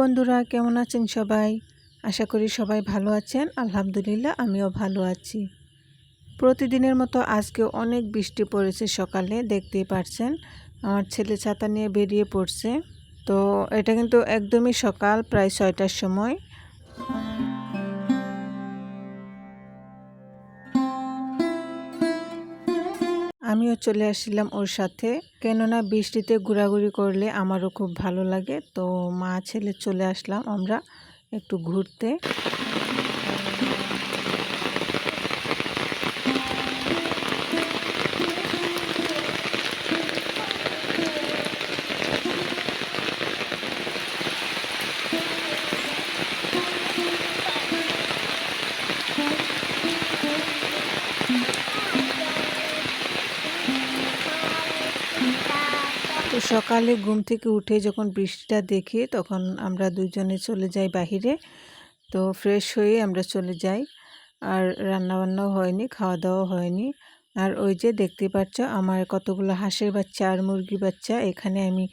বন্ধুরা, কেমন আছেন সবাই? আশা করি সবাই ভালো আছেন। আলহামদুলিল্লাহ, আমিও ভালো আছি। প্রতিদিনের মতো আজকে অনেক বৃষ্টি পড়েছে সকালে, দেখতেই পারছেন। আমার ছেলে ছাতা নিয়ে বেরিয়ে পড়ছে। তো এটা কিন্তু একদমই সকাল, প্রায় ছয়টার সময়। আমিও চলে আসছিলাম ওর সাথে। কেননা বৃষ্টিতে ঘোরাঘুরি করলে আমারও খুব ভালো লাগে। তো মা ছেলে চলে আসলাম আমরা একটু ঘুরতে। সকালে ঘুম থেকে উঠে যখন বৃষ্টিটা দেখি, তখন আমরা দুজনে চলে যাই বাহিরে। তো ফ্রেশ হয়ে আমরা চলে যাই। আর রান্নাবান্নাও হয়নি খাওয়া দাওয়া হয়নি। আর ওই যে দেখতে পাচ্ছ, আমার কতগুলো হাঁসের বাচ্চা আর মুরগি বাচ্চা। এখানে আমি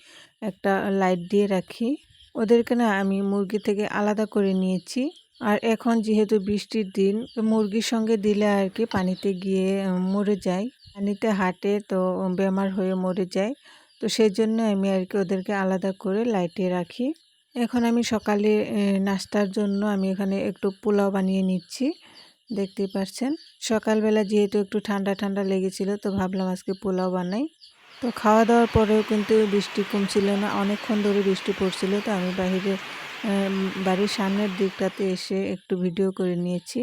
একটা লাইট দিয়ে রাখি। ওদেরকে না আমি মুরগি থেকে আলাদা করে নিয়েছি। আর এখন যেহেতু বৃষ্টির দিন মুরগির সঙ্গে দিলে আর কি পানিতে গিয়ে মরে যায়। পানিতে হাঁটে তো বেমার হয়ে মরে যায়। তো সেই জন্য আমি আর কি ওদেরকে আলাদা করে লাইটে রাখি। এখন আমি সকালে নাস্তার জন্য আমি এখানে একটু পোলাও বানিয়ে নিচ্ছি, দেখতেই পাচ্ছেন সকালবেলা যেহেতু একটু ঠান্ডা ঠান্ডা লেগেছিল, তো ভাবলাম আজকে পোলাও বানাই। তো খাওয়া দাওয়ার পরেও কিন্তু বৃষ্টি কমছিল না, অনেকক্ষণ ধরে বৃষ্টি পড়ছিল, তো আমি বাহিরে বাড়ির সামনের দিকটাতে এসে একটু ভিডিও করে নিয়েছি।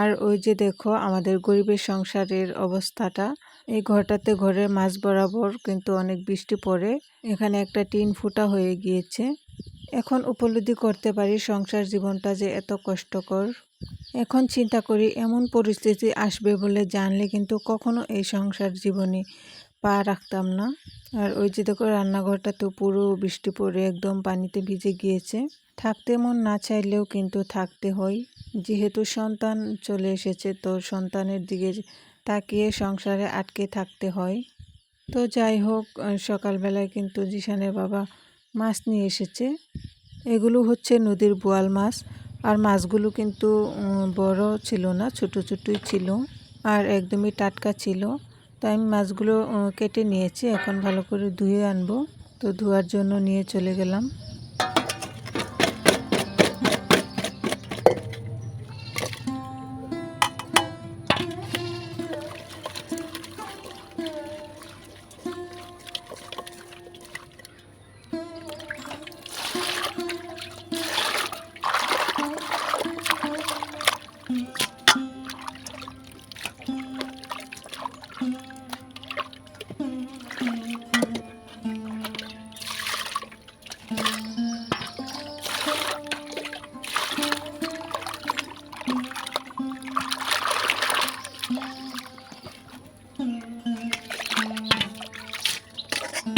আর ওই যে দেখো, আমাদের গরিবের সংসারের অবস্থাটা এই ঘরটাতে ঘরের মাঝ বরাবর কিন্তু অনেক বৃষ্টি পড়ে। এখানে একটা টিন ফুটা হয়ে গিয়েছে। এখন উপলব্ধি করতে পারি সংসার জীবনটা যে এত কষ্টকর। এখন চিন্তা করি এমন পরিস্থিতি আসবে বলে জানলে কিন্তু কখনো এই সংসার জীবনে পা রাখতাম না। আর ওই যে দেখো রান্নাঘরটা তো পুরো বৃষ্টি পড়ে, একদম পানিতে ভিজে গিয়েছে। থাকতে মন না চাইলেও কিন্তু থাকতে হয়। যেহেতু সন্তান চলে এসেছে, তো সন্তানের দিকে তাকিয়ে সংসারে আটকে থাকতে হয়। তো যাই হোক সকালবেলায় কিন্তু জিশানের বাবা মাছ নিয়ে এসেছে। এগুলো হচ্ছে নদীর বোয়াল মাছ। আর মাছগুলো কিন্তু বড় ছিল না, ছোট ছোটই ছিল আর একদমই টাটকা ছিল। তো আমি মাছগুলো কেটে নিয়েছি। এখন ভালো করে ধুয়ে আনব। তো ধোয়ার জন্য নিয়ে চলে গেলাম। তো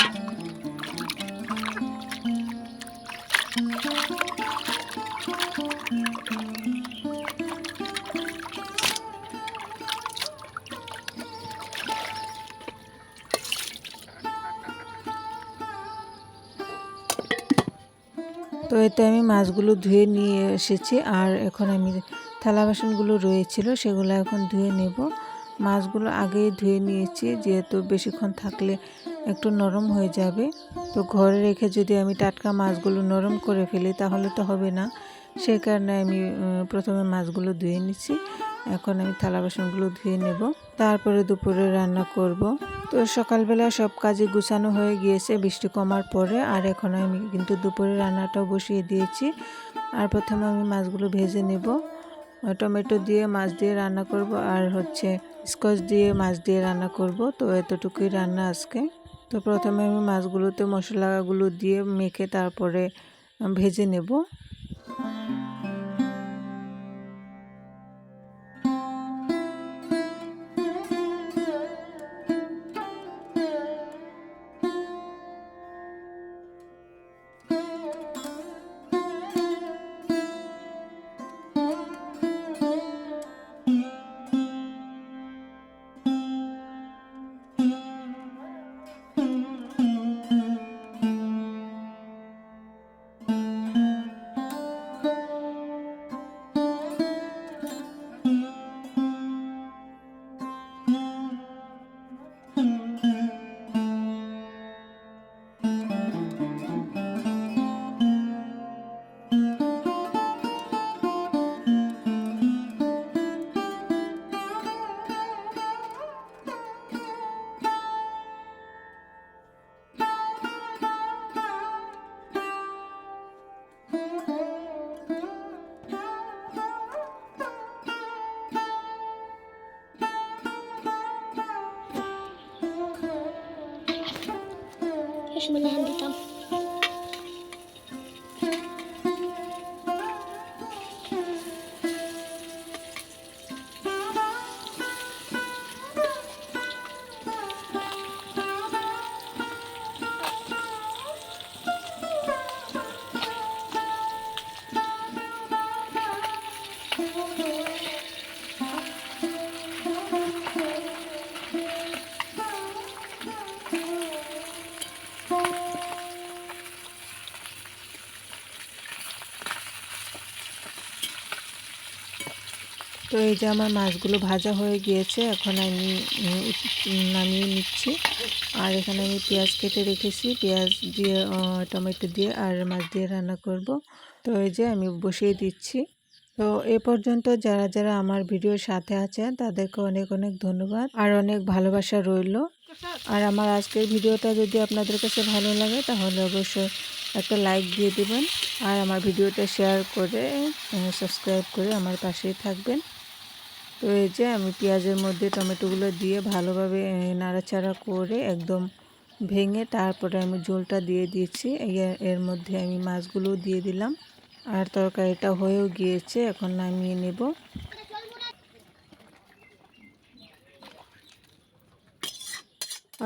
এতে আমি মাছগুলো ধুয়ে নিয়ে এসেছি, আর এখন আমি থালা বাসনগুলো রয়েছিল সেগুলো এখন ধুয়ে নেব। মাছগুলো আগেই ধুয়ে নিয়েছি, যেহেতু বেশিক্ষণ থাকলে একটু নরম হয়ে যাবে। তো ঘরে রেখে যদি আমি টাটকা মাছগুলো নরম করে ফেলি, তাহলে তো হবে না। সেই কারণে আমি প্রথমে মাছগুলো ধুয়ে নিচ্ছি। এখন আমি থালা বাসনগুলো ধুয়ে নেব। তারপরে দুপুরে রান্না করব। তো সকালবেলা সব কাজে গুছানো হয়ে গিয়েছে, বৃষ্টি কমার পরে। আর এখন আমি কিন্তু দুপুরে রান্নাটাও বসিয়ে দিয়েছি। আর প্রথমে আমি মাছগুলো ভেজে নেব। টমেটো দিয়ে মাছ দিয়ে রান্না করব। আর হচ্ছে স্কচ দিয়ে মাছ দিয়ে রান্না করব। তো এতটুকুই রান্না আজকে। তো প্রথমে আমি মাছগুলোতে মশলাগুলো দিয়ে মেখে তারপরে ভেজে নেব। তো এই যে আমার মাছগুলো ভাজা হয়ে গিয়েছে, এখন আমি নামিয়ে নিচ্ছি। আর এখানে আমি পেঁয়াজ কেটে রেখেছি। পেঁয়াজ দিয়ে টমেটো দিয়ে আর মাছ দিয়ে রান্না করব। তো এই যে আমি বসিয়ে দিচ্ছি। তো এ পর্যন্ত যারা যারা আমার ভিডিওর সাথে আছেন, তাদেরকে অনেক অনেক ধন্যবাদ। আর অনেক ভালোবাসা রইল। আর আমার আজকের ভিডিওটা যদি আপনাদের কাছে ভালো লাগে, তাহলে অবশ্যই একটা লাইক দিয়ে দেবেন। আর আমার ভিডিওটা শেয়ার করে সাবস্ক্রাইব করে আমার পাশেই থাকবেন। তো এই যে আমি পেঁয়াজের মধ্যে টমেটোগুলো দিয়ে ভালোভাবে নাড়াচাড়া করে একদম ভেঙে তারপরে আমি ঝোলটা দিয়ে দিয়েছি এর মধ্যে আমি মাছগুলো দিয়ে দিলাম। আর তরকারিটা হয়েও গিয়েছে, এখন নামিয়ে নেব।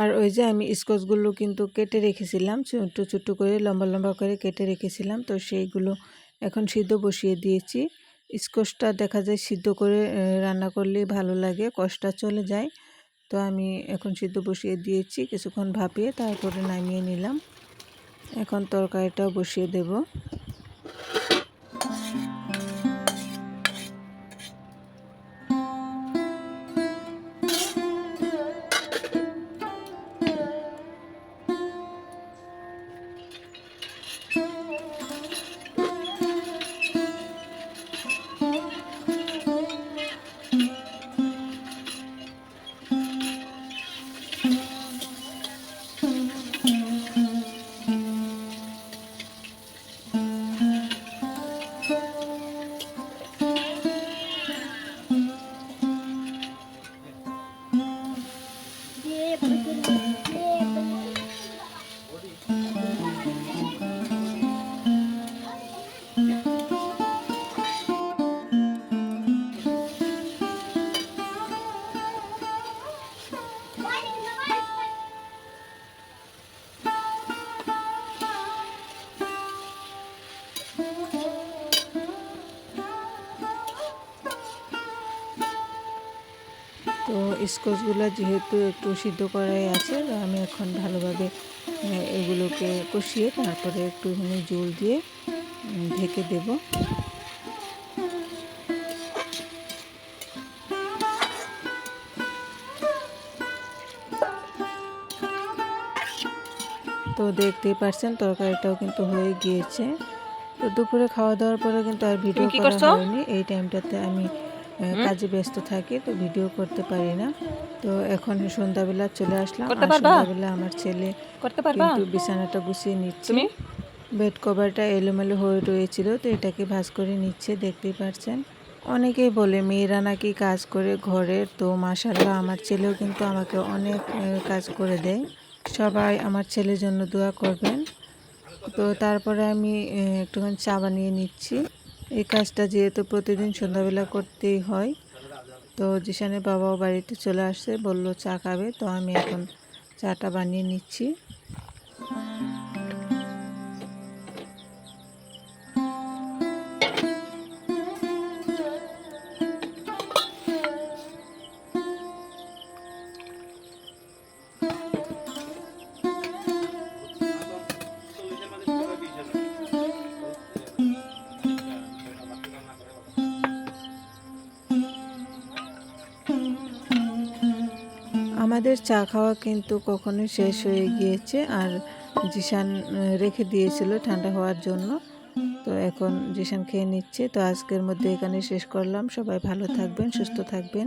আর ওই যে আমি স্কচগুলো কিন্তু কেটে রেখেছিলাম, ছোটো ছোটো করে, লম্বা লম্বা করে কেটে রেখেছিলাম, তো সেইগুলো এখন সিদ্ধ বসিয়ে দিয়েছি। স্কচটা দেখা যায় সিদ্ধ করে রান্না করলেই ভালো লাগে, কষটা চলে যায়। তো আমি এখন সিদ্ধ বসিয়ে দিয়েছি, কিছুক্ষণ ভাপিয়ে তারপরে নামিয়ে নিলাম। এখন তরকারিটাও বসিয়ে দেব। স্কচগুলো যেহেতু একটু সিদ্ধ করাই আছে আমি এখন ভালোভাবে এগুলোকে কষিয়ে তারপরে একটুখানি জল দিয়ে ঢেকে দেব। তো দেখতেই পারছেন তরকারিটাও কিন্তু হয়ে গিয়েছে। তো দুপুরে খাওয়া দাওয়ার পরে কিন্তু আর ভিডিও করা হয়নি। এই টাইমটাতে আমি কাজে ব্যস্ত থাকি তো ভিডিও করতে পারি না। তো এখন সন্ধ্যাবেলা চলে আসলাম? সন্ধ্যাবেলা আমার ছেলে করতে পারবা? কিন্তু বিছানাটা গুছিয়ে নিচ্ছে। বেড কভারটা এলোমেলো হয়ে রয়েছিল তো এটাকে ভাঁজ করে নিচ্ছে দেখতেই পারছেন। অনেকেই বলে মেয়েরা নাকি কাজ করে ঘরের। তো মাসাল্লাহ আমার ছেলেও কিন্তু আমাকে অনেক কাজ করে দেয়। সবাই আমার ছেলের জন্য দোয়া করবেন। তো তারপরে আমি একটুখানি চা বানিয়ে নিচ্ছি। এই কাজটা যেহেতু প্রতিদিন সন্ধ্যাবেলা করতেই হয়, তো যেখানে বাবাও বাড়িতে চলে আসছে, বলল চা খাবে, তো আমি এখন চাটা বানিয়ে নিচ্ছি। আমাদের চা খাওয়া কিন্তু কখনো শেষ হয়ে গিয়েছে আর জিশান রেখে দিয়েছিল ঠান্ডা হওয়ার জন্য। তো এখন জিশান খেয়ে নিচ্ছে। তো আজকের মধ্যে এখানে শেষ করলাম। সবাই ভালো থাকবেন, সুস্থ থাকবেন।